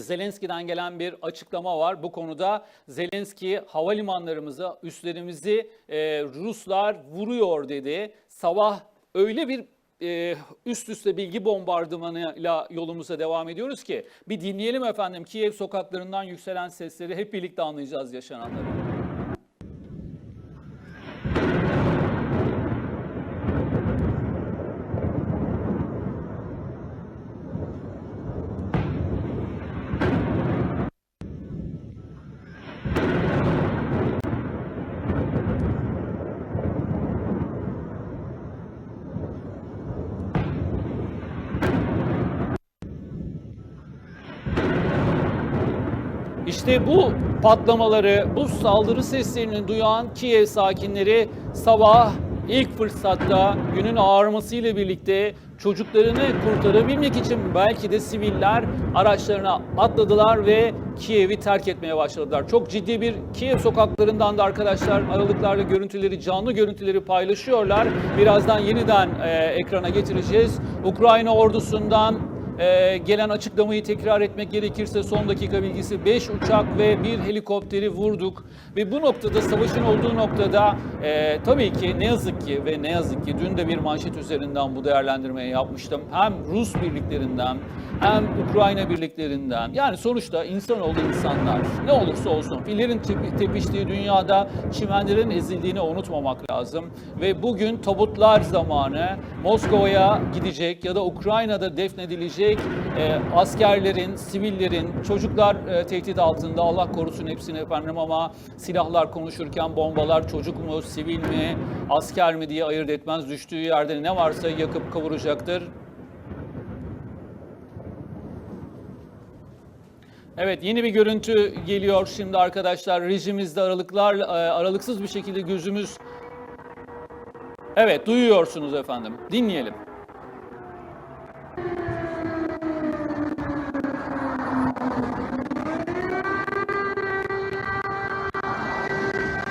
Zelenski'den gelen bir açıklama var. Bu konuda Zelenski havalimanlarımızı, üslerimizi e, Ruslar vuruyor dedi. Sabah öyle bir e, üst üste bilgi bombardımanıyla yolumuza devam ediyoruz ki bir dinleyelim efendim Kiev sokaklarından yükselen sesleri hep birlikte anlayacağız yaşananları. İşte bu patlamaları, bu saldırı seslerini duyan Kiev sakinleri sabah ilk fırsatta günün ağarmasıyla birlikte çocuklarını kurtarabilmek için belki de siviller araçlarına atladılar ve Kiev'i terk etmeye başladılar. Çok ciddi bir Kiev sokaklarından da arkadaşlar aralıklarla görüntüleri, canlı görüntüleri paylaşıyorlar. Birazdan yeniden e, ekrana getireceğiz. Ukrayna ordusundan ee, gelen açıklamayı tekrar etmek gerekirse son dakika bilgisi 5 uçak ve bir helikopteri vurduk. Ve bu noktada savaşın olduğu noktada e, tabii ki ne yazık ki ve ne yazık ki dün de bir manşet üzerinden bu değerlendirmeyi yapmıştım. Hem Rus birliklerinden hem Ukrayna birliklerinden yani sonuçta insanoğlu insanlar ne olursa olsun fillerin tepi- tepiştiği dünyada çimenlerin ezildiğini unutmamak lazım. Ve bugün tabutlar zamanı Moskova'ya gidecek ya da Ukrayna'da defnedilecek e, askerlerin, sivillerin, çocuklar e, tehdit altında Allah korusun hepsini efendim ama silahlar konuşurken bombalar çocuk mu, sivil mi, asker mi diye ayırt etmez. Düştüğü yerde ne varsa yakıp kavuracaktır. Evet yeni bir görüntü geliyor şimdi arkadaşlar. Rejimizde aralıklar e, aralıksız bir şekilde gözümüz Evet duyuyorsunuz efendim. Dinleyelim.